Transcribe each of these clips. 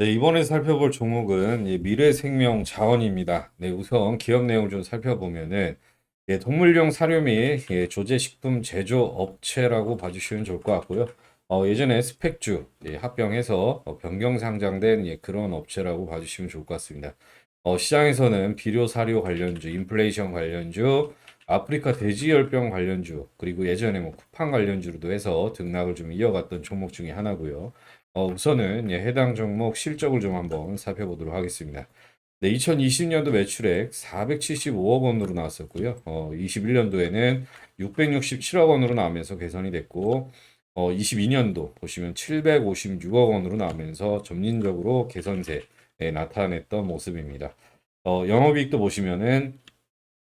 네, 이번에 살펴볼 종목은 이 미래생명 자원입니다. 네, 우선 기업 내용을 좀 살펴보면은 예, 동물용 사료 및 예, 조제식품 제조 업체라고 봐주시면 좋을 것 같고요. 어, 예전에 스펙주 예, 합병해서 어, 변경 상장된 예, 그런 업체라고 봐주시면 좋을 것 같습니다. 어, 시장에서는 비료 사료 관련주, 인플레이션 관련주, 아프리카 돼지열병 관련주, 그리고 예전에 뭐 쿠팡 관련주로도 해서 등락을 좀 이어갔던 종목 중에 하나고요. 어, 우선은 예, 해당 종목 실적을 좀 한번 살펴보도록 하겠습니다. 네, 2020년도 매출액 475억 원으로 나왔었고요. 어, 21년도에는 667억 원으로 나오면서 개선이 됐고, 어, 22년도 보시면 756억 원으로 나오면서 점진적으로 개선세에 나타냈던 모습입니다. 어, 영업이익도 보시면은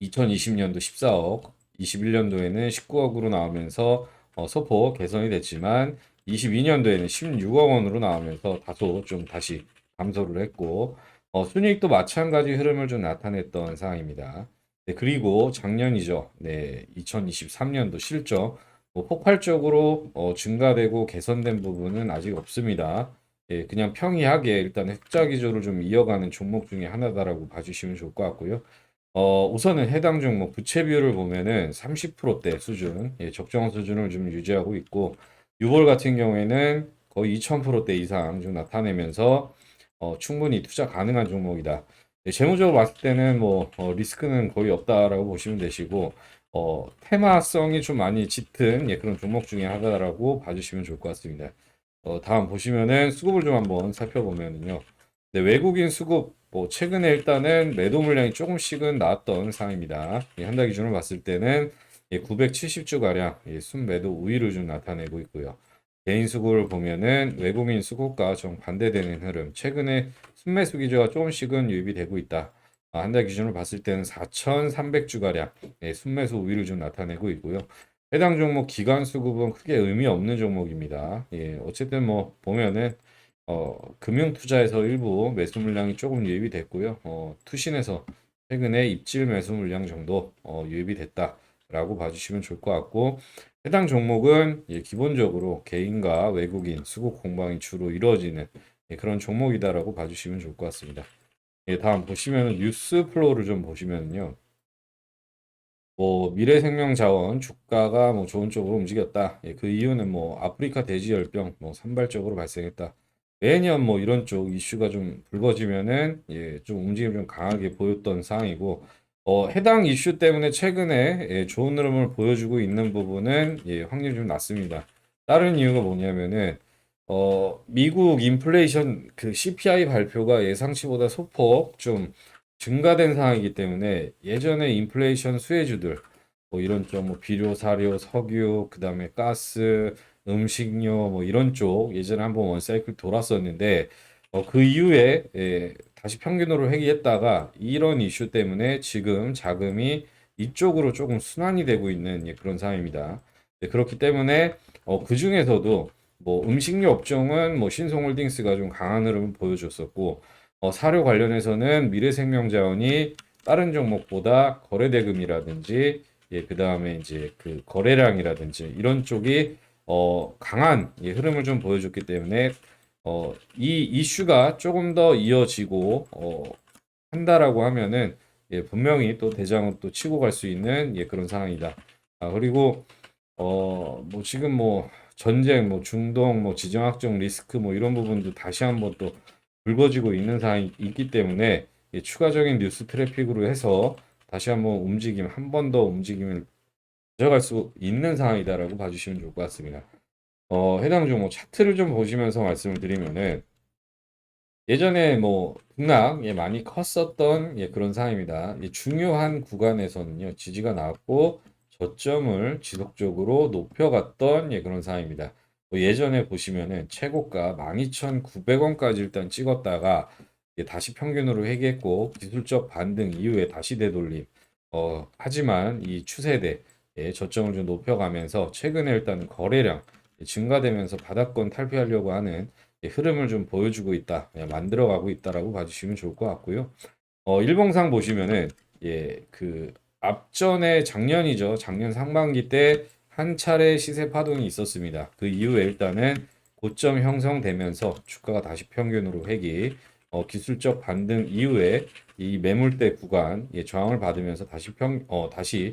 2020년도 14억, 21년도에는 19억으로 나오면서 어, 소폭 개선이 됐지만 22년도에는 16억 원으로 나오면서 다소 좀 다시 감소를 했고 어, 순이익도 마찬가지 흐름을 좀 나타냈던 상황입니다. 네, 그리고 작년이죠. 네, 2023년도 실적 뭐 폭발적으로 어, 증가되고 개선된 부분은 아직 없습니다. 예, 그냥 평이하게 일단 흑자 기조를 좀 이어가는 종목 중에 하나다라고 봐주시면 좋을 것 같고요. 어, 우선은 해당 종목 부채 비율을 보면은 30%대 수준, 예, 적정한 수준을 좀 유지하고 있고, 유볼 같은 경우에는 거의 2000%대 이상 좀 나타내면서 어, 충분히 투자 가능한 종목이다. 예, 재무적으로 봤을 때는 뭐 어, 리스크는 거의 없다라고 보시면 되시고, 어, 테마성이 좀 많이 짙은 예, 그런 종목 중에 하나라고 봐주시면 좋을 것 같습니다. 어, 다음 보시면은 수급을 좀 한번 살펴보면은요. 네, 외국인 수급 뭐 최근에 일단은 매도 물량이 조금씩은 나왔던 상황입니다. 예, 한달 기준으로 봤을 때는 예, 970주 가량 예, 순매도 우위를 좀 나타내고 있고요. 개인 수급을 보면은 외국인 수급과 정 반대되는 흐름. 최근에 순매수 기조가 조금씩은 유입이 되고 있다. 아, 한달 기준으로 봤을 때는 4,300주 가량 예, 순매수 우위를 좀 나타내고 있고요. 해당 종목 기관 수급은 크게 의미 없는 종목입니다. 예, 어쨌든 뭐 보면은 어, 금융 투자에서 일부 매수 물량이 조금 유입이 됐고요. 어, 투신에서 최근에 입질 매수 물량 정도 어, 유입이 됐다 라고 봐주시면 좋을 것 같고 해당 종목은 예, 기본적으로 개인과 외국인 수급 공방이 주로 이루어지는 예, 그런 종목이다라고 봐주시면 좋을 것 같습니다. 예, 다음 보시면 뉴스 플로우를 좀 보시면요. 뭐 미래생명자원 주가가 뭐 좋은 쪽으로 움직였다. 예, 그 이유는 뭐 아프리카 돼지열병 뭐 산발적으로 발생했다. 매년 뭐 이런 쪽 이슈가 좀 불거지면은 예, 좀 움직임이 좀 강하게 보였던 상황이고 어, 해당 이슈 때문에 최근에 예, 좋은 흐름을 보여주고 있는 부분은 예, 확률이 좀 낮습니다. 다른 이유가 뭐냐면은 어, 미국 인플레이션 그 CPI 발표가 예상치보다 소폭 좀 증가된 상황이기 때문에 예전에 인플레이션 수혜주들 뭐 이런 쪽 뭐 비료, 사료, 석유, 그다음에 가스, 음식료 뭐 이런 쪽 예전에 한번 원사이클 돌았었는데 어, 그 이후에 예, 다시 평균으로 회귀했다가 이런 이슈 때문에 지금 자금이 이쪽으로 조금 순환이 되고 있는 예, 그런 상황입니다. 네, 그렇기 때문에 어, 그 중에서도 뭐 음식료 업종은 뭐 신송홀딩스가 좀 강한 흐름을 보여줬었고 어, 사료 관련해서는 미래생명자원이 다른 종목보다 거래대금이라든지 예, 그 다음에 이제 그 거래량이라든지 이런 쪽이 어, 강한 예, 흐름을 좀 보여줬기 때문에 어, 이 이슈가 조금 더 이어지고 어, 한다라고 하면은 예, 분명히 또 대장은 또 치고 갈 수 있는 예, 그런 상황이다. 아, 그리고 어, 뭐 지금 뭐 전쟁, 뭐 중동, 뭐 지정학적 리스크 뭐 이런 부분도 다시 한번 또 불거지고 있는 상황이 있기 때문에 예, 추가적인 뉴스 트래픽으로 해서 다시 한번 움직임, 한 번 더 움직임을 가져갈 수 있는 상황이다라고 봐주시면 좋을 것 같습니다. 어, 해당 종목 차트를 좀 보시면서 말씀을 드리면은 예전에 뭐 등락 예, 많이 컸었던 예, 그런 상황입니다. 예, 중요한 구간에서는요 지지가 나왔고 저점을 지속적으로 높여갔던 예, 그런 상황입니다. 뭐 예전에 보시면은 최고가 12,900원까지 일단 찍었다가 예, 다시 평균으로 회귀했고 기술적 반등 이후에 다시 되돌림. 어, 하지만 이 추세대 예, 저점을 좀 높여가면서 최근에 일단 거래량 예, 증가되면서 바닥권 탈피하려고 하는 예, 흐름을 좀 보여주고 있다, 예, 만들어가고 있다라고 봐주시면 좋을 것 같고요. 어, 일봉상 보시면은 예, 그 앞전에 작년이죠. 작년 상반기 때 한 차례 시세 파동이 있었습니다. 그 이후에 일단은 고점 형성되면서 주가가 다시 평균으로 회귀, 어, 기술적 반등 이후에 이 매물대 구간 예, 저항을 받으면서 다시 평, 어, 다시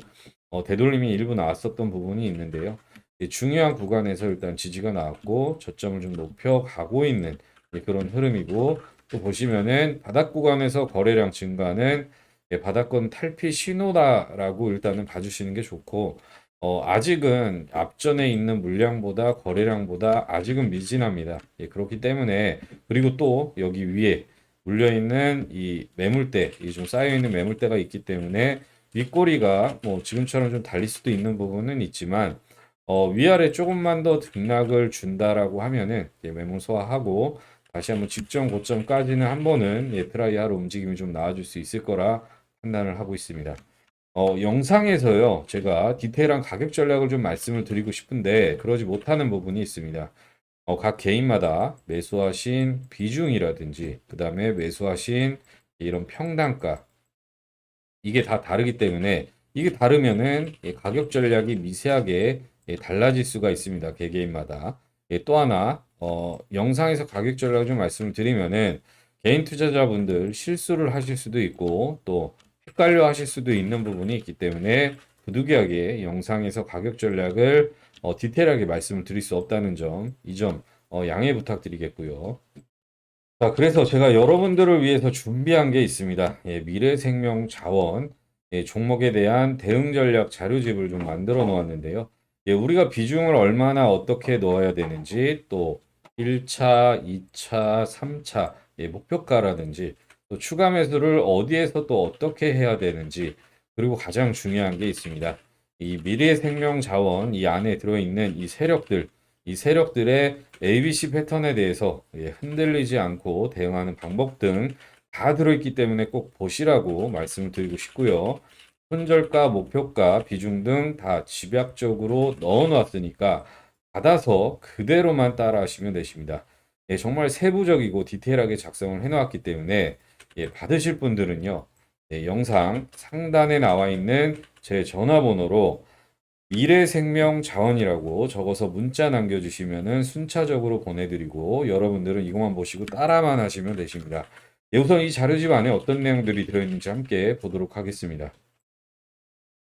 어, 되돌림이 일부 나왔었던 부분이 있는데요. 예, 중요한 구간에서 일단 지지가 나왔고 저점을 좀 높여 가고 있는 예, 그런 흐름이고 또 보시면은 바닥 구간에서 거래량 증가는 예, 바닥권 탈피 신호다라고 일단은 봐주시는 게 좋고 어, 아직은 앞전에 있는 물량보다 거래량보다 아직은 미진합니다. 예, 그렇기 때문에 그리고 또 여기 위에 물려 있는 이 매물대, 이 좀 쌓여 있는 매물대가 있기 때문에 윗꼬리가 뭐 지금처럼 좀 달릴 수도 있는 부분은 있지만 어, 위아래 조금만 더 등락을 준다라고 하면은 예, 매물 소화하고 다시 한번 직전 고점까지는 한 번은 예, 트라이하러 움직임이 좀 나와줄 수 있을 거라 판단을 하고 있습니다. 어, 영상에서요, 제가 디테일한 가격 전략을 좀 말씀을 드리고 싶은데, 그러지 못하는 부분이 있습니다. 어, 각 개인마다 매수하신 비중이라든지, 그 다음에 매수하신 이런 평단가, 이게 다 다르기 때문에, 이게 다르면은 예, 가격 전략이 미세하게 예, 달라질 수가 있습니다. 개개인마다. 예, 또 하나, 어, 영상에서 가격 전략을 좀 말씀을 드리면은, 개인 투자자분들 실수를 하실 수도 있고, 또 헷갈려 하실 수도 있는 부분이 있기 때문에 부득이하게 영상에서 가격 전략을 어, 디테일하게 말씀을 드릴 수 없다는 점, 이점 어, 양해 부탁드리겠고요. 자, 그래서 제가 여러분들을 위해서 준비한 게 있습니다. 예, 미래생명 자원 예, 종목에 대한 대응 전략 자료집을 좀 만들어 놓았는데요. 예, 우리가 비중을 얼마나 어떻게 넣어야 되는지 또 1차, 2차, 3차 예, 목표가라든지 또 추가 매수를 어디에서 또 어떻게 해야 되는지 그리고 가장 중요한 게 있습니다. 이 미래 생명 자원 이 안에 들어있는 이 세력들 이 세력들의 ABC 패턴에 대해서 예, 흔들리지 않고 대응하는 방법 등 다 들어있기 때문에 꼭 보시라고 말씀을 드리고 싶고요. 손절가, 목표가, 비중 등 다 집약적으로 넣어 놨으니까 받아서 그대로만 따라 하시면 되십니다. 예, 정말 세부적이고 디테일하게 작성을 해 놓았기 때문에 예, 받으실 분들은요. 예, 영상 상단에 나와 있는 제 전화번호로 미래생명 자원이라고 적어서 문자 남겨주시면은 순차적으로 보내드리고 여러분들은 이것만 보시고 따라만 하시면 되십니다. 예, 우선 이 자료집 안에 어떤 내용들이 들어있는지 함께 보도록 하겠습니다.